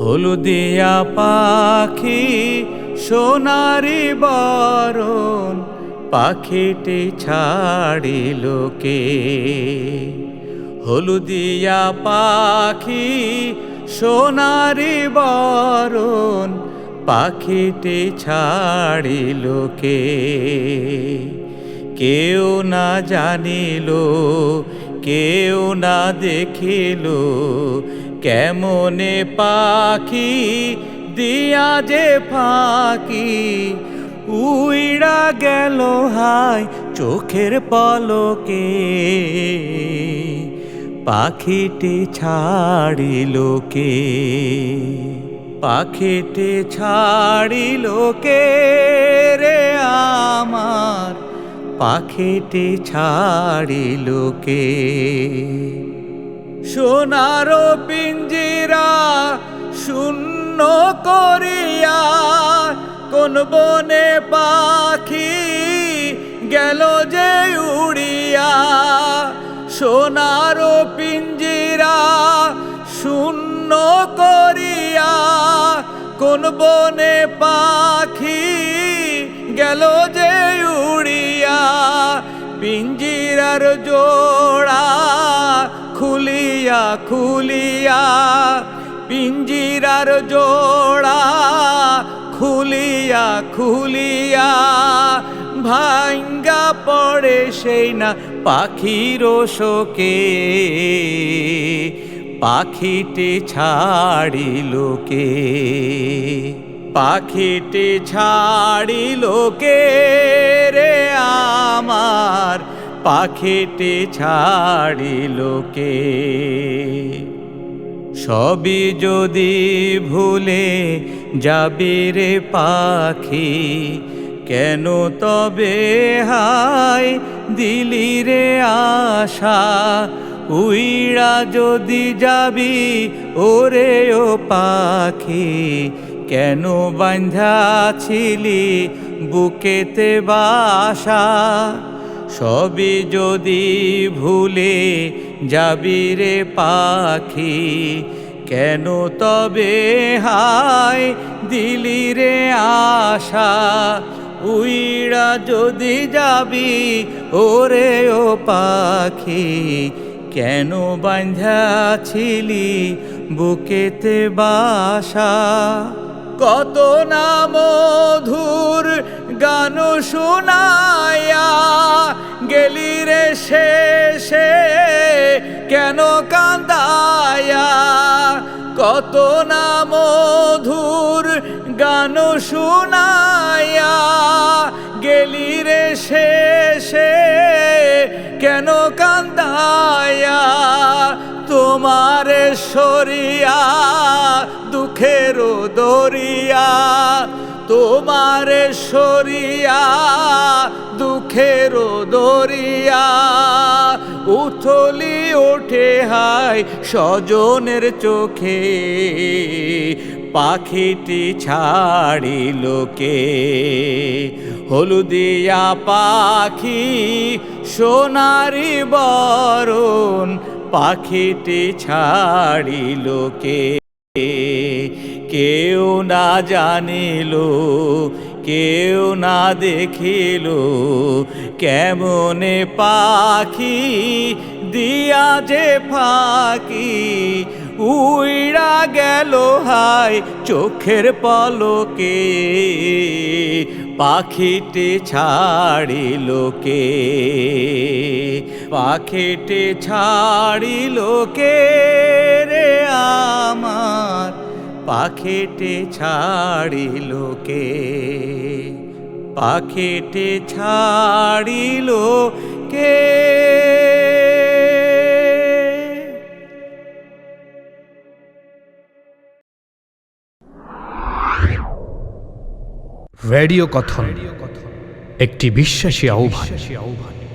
হলুদিয়া পাখি, সোনারি বরণ, পাখিটি ছাড়িল কে? হলুদিয়া পাখি, সোনারি বরণ, পাখিটি ছাড়িল কে? কেউ না জানিল, কেউ না দেখিল কেমনে পাখি দিয়া যে ফাঁকি? উইড়া গেল হাই চোখের পলকে। পাখিটি ছাড়িল কে? পাখিটি ছাড়িল কে রে আমার? পাখিটি ছাড়িল কে? সোনার পিঞ্জিরা শূন্য করিয়া কোন বনে পাখি গেল যে উড়িয়া। সোনার পিঞ্জিরা শূন্য করিয়া কোন বনে খুলিয়া, পিঞ্জিরার জোড়া খুলিয়া খুলিয়া ভাঙ্গা পড়ে সেই না পাখির শোকে। পাখিটি ছাড়িল কে? পাখিটি ছাড়িল কে রে আমার? পাখিটি ছাড়িল কে? সবই যদি ভুলে যাবি রে পাখি, কেন তবে হাই দিলি রে আশা? উইড়া যদি যাবি ওরে ও পাখি, কেন বাঁধা ছিলি বুকেতে বাসা? সবই যদি ভুলে যাবি রে পাখি, কেন তবে হায় দিলি রে আশা? উইড়া যদি যাবি ওরে ও পাখি, কেন বাঁধা ছিলি বুকেতে বাসা? কত না মধুর গান শোনায়া গেলি রে শেষে, কেন কান্দায়া কত না মধুর গান শোনায়া গেলি রে শেষে, কেন কান্দায়া তোমার সরিয়া দুঃখের দরিয়া তোমার সরিয়া, দুঃখের দরিয়া, উথলি ওঠে হাই স্বজনের চোখে, পাখিটি ছাড়ি লোকে হলুদিয়া পাখি, সোনারি বরণ, পাখিটি ছাড়ি কে? কেউ না জানিল, কেউ না দেখিল, কেমনে পাখি দিয়া যে ফাঁকি উইড়া গেল হাই চোখের পলকে, পাখিটি ছাড়িল কে, পাখিটি ছাড়িল কে রে আমার? পাখিটি ছাড়িল কে? পাখিটি ছাড়িল কে? রেডিও কথন একটি বিশ্বাসী আহ্বান।